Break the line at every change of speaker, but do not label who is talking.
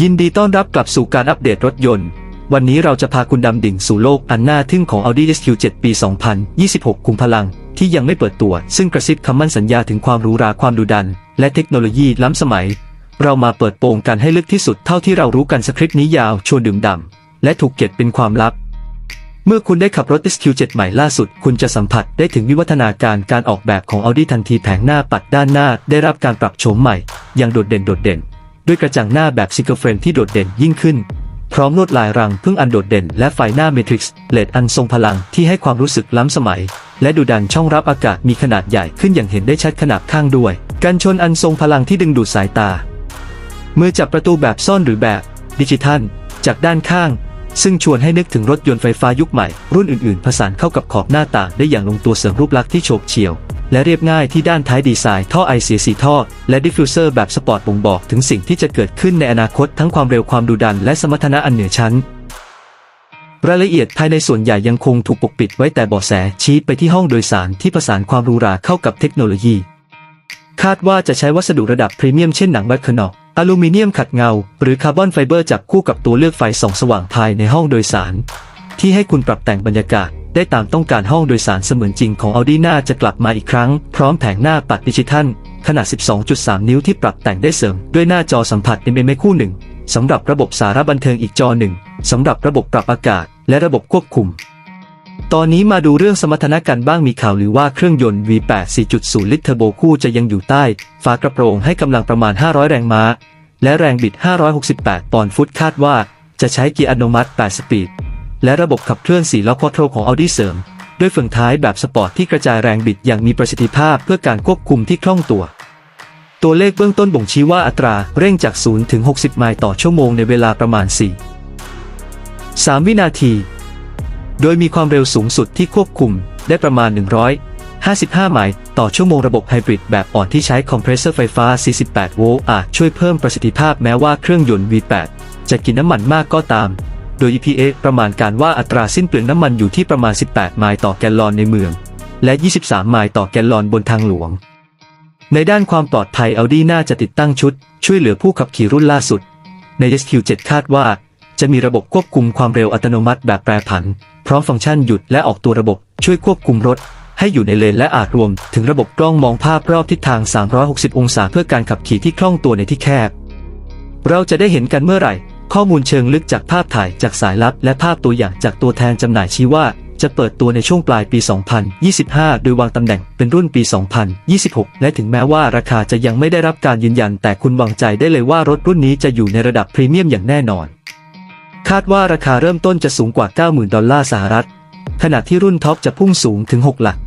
ยินดีต้อนรับกลับสู่การอัปเดตรถยนต์ วันนี้เราจะพาคุณดำดิ่งสู่โลกอันน่าทึ่งของ Audi SQ7 ปี 2026 คุมพลัง ที่ยังไม่เปิดตัว ซึ่งกระซิบคำมั่นสัญญาถึงความหรูหราความดุดัน และเทคโนโลยีล้ำสมัย เรามาเปิดโปงกันให้ลึกที่สุดเท่าที่เรารู้กันสคริปต์นี้ยาวชวนดื่มด่ำและถูกเก็บเป็นความลับ เมื่อคุณได้ขับรถ SQ7 ใหม่ล่าสุด คุณจะสัมผัสได้ถึงวิวัฒนาการการออกแบบของ Audi ทันทีแผงหน้าปัดด้านหน้า ได้รับการปรับโฉมใหม่อย่างโดดเด่นโดดเด่น ด้วยกระจังหน้าแบบซิงเกิลเฟรมที่โดดเด่นยิ่งขึ้น พร้อมลวดลายรังพึ่งอันโดดเด่น และไฟหน้าเมทริกซ์เลดอันทรงพลังที่ให้ความรู้สึกล้ำสมัย และดูดันช่องรับอากาศมีขนาดใหญ่ขึ้นอย่างเห็นได้ชัดขนาดข้างด้วย กันชนอันทรงพลังที่ดึงดูดสายตา มือจับประตูแบบซ่อนหรือแบบดิจิทัล จากด้านข้าง ซึ่งชวนให้นึกถึงรถยนต์ไฟฟ้ายุคใหม่รุ่นอื่นๆ ผสานเข้ากับขอบหน้าต่างได้อย่างลงตัวเสริมรูปลักษณ์ที่โฉบเฉี่ยว และเรียบง่ายที่ด้านท้ายดีไซน์ท่อไอเสียสีท่อ และดิฟฟิวเซอร์แบบสปอร์ตบ่งบอกถึงสิ่งที่จะเกิดขึ้นในอนาคตทั้งความเร็วความดุดันและสมรรถนะอันเหนือชั้น รายละเอียดภายในส่วนใหญ่ยังคงถูกปกปิดไว้แต่เบาะแสชี้ไปที่ห้องโดยสารที่ประสานความหรูหราเข้ากับเทคโนโลยี คาดว่าจะใช้วัสดุระดับพรีเมียมเช่นหนังแบคคานอกอลูมิเนียมขัดเงา หรือคาร์บอนไฟเบอร์จับคู่กับตัวเลือกไฟส่องสว่างภายในห้องโดยสาร ที่ให้คุณปรับแต่งบรรยากาศ ได้ตามต้องการห้องโดยสารเสมือนจริงของ Audi น่าจะกลับมาอีกครั้ง พร้อมแผงหน้าปัดดิจิทัล ขนาด 12.3 นิ้วที่ปรับแต่งได้เสริม ด้วยหน้าจอสัมผัส MMA คู่หนึ่งสำหรับระบบสารบันเทิงอีกจอหนึ่งสำหรับระบบปรับอากาศ และระบบควบคุม ตอนนี้มาดูเรื่องสมรรถนะกันบ้างมีข่าวหรือว่าเครื่องยนต์ V8 4.0 ลิตรเทอร์โบคู่จะยังอยู่ใต้ฝากระโปรงให้กำลังประมาณ 500 แรงม้า และแรงบิด 568 ปอนด์ฟุตคาดว่าจะใช้เกียร์อัตโนมัติ 8 สปีด และระบบขับเคลื่อน4ล้อควอโทรของ Audi เสริม ด้วยเฟืองท้ายแบบสปอร์ตที่กระจายแรงบิดอย่างมีประสิทธิภาพเพื่อการควบคุมที่คล่องตัว ตัวเลขเบื้องต้นบ่งชี้ว่าอัตราเร่งจาก 0 ถึง 60 ไมล์ต่อชั่วโมงในเวลาประมาณ 4 3 วินาที โดยมีความเร็วสูงสุดที่ควบคุมได้ประมาณ155 ไมล์ต่อชั่วโมงระบบไฮบริดแบบอ่อนที่ใช้คอมเพรสเซอร์ไฟฟ้า 48 โวลต์อาจช่วยเพิ่มประสิทธิภาพแม้ว่าเครื่องยนต์ V8 จะกินน้ำมันมากก็ตาม โดย EPA ประมาณการว่าอัตราสิ้นเปลืองน้ำมันอยู่ที่ประมาณ 18 ไมล์ต่อแกลลอนในเมือง และ 23 ไมล์ต่อแกลลอนบนทางหลวง ในด้านความปลอดภัย Audi น่าจะติดตั้งชุด ช่วยเหลือผู้ขับขี่รุ่นล่าสุด ใน SQ7 คาดว่า จะมีระบบควบคุมความเร็วอัตโนมัติแบบแปรผัน พร้อมฟังก์ชันหยุดและออกตัวระบบช่วยควบคุมรถ ให้อยู่ในเลนและอาจรวม ถึงระบบกล้องมองภาพรอบทิศทาง 360 องศาเพื่อการขับขี่ที่คล่องตัวในที่แคบ เราจะได้เห็นกันเมื่อไหร่ ข้อมูลเชิงลึกจากภาพถ่ายจากสายลับ และภาพตัวอย่างจากตัวแทนจำหน่ายชี้ว่า จะเปิดตัวในช่วงปลายปี 2025 โดยวางตำแหน่งเป็นรุ่นปี 2026 และถึงแม้ว่าราคาจะยังไม่ได้รับการยืนยัน แต่คุณวางใจได้เลยว่ารถรุ่นนี้จะอยู่ในระดับพรีเมียมอย่างแน่นอน คาดว่าราคาเริ่มต้นจะสูงกว่า 90,000 ดอลลาร์สหรัฐ ขณะที่รุ่นท็อปจะพุ่งสูงถึง 6 หลัก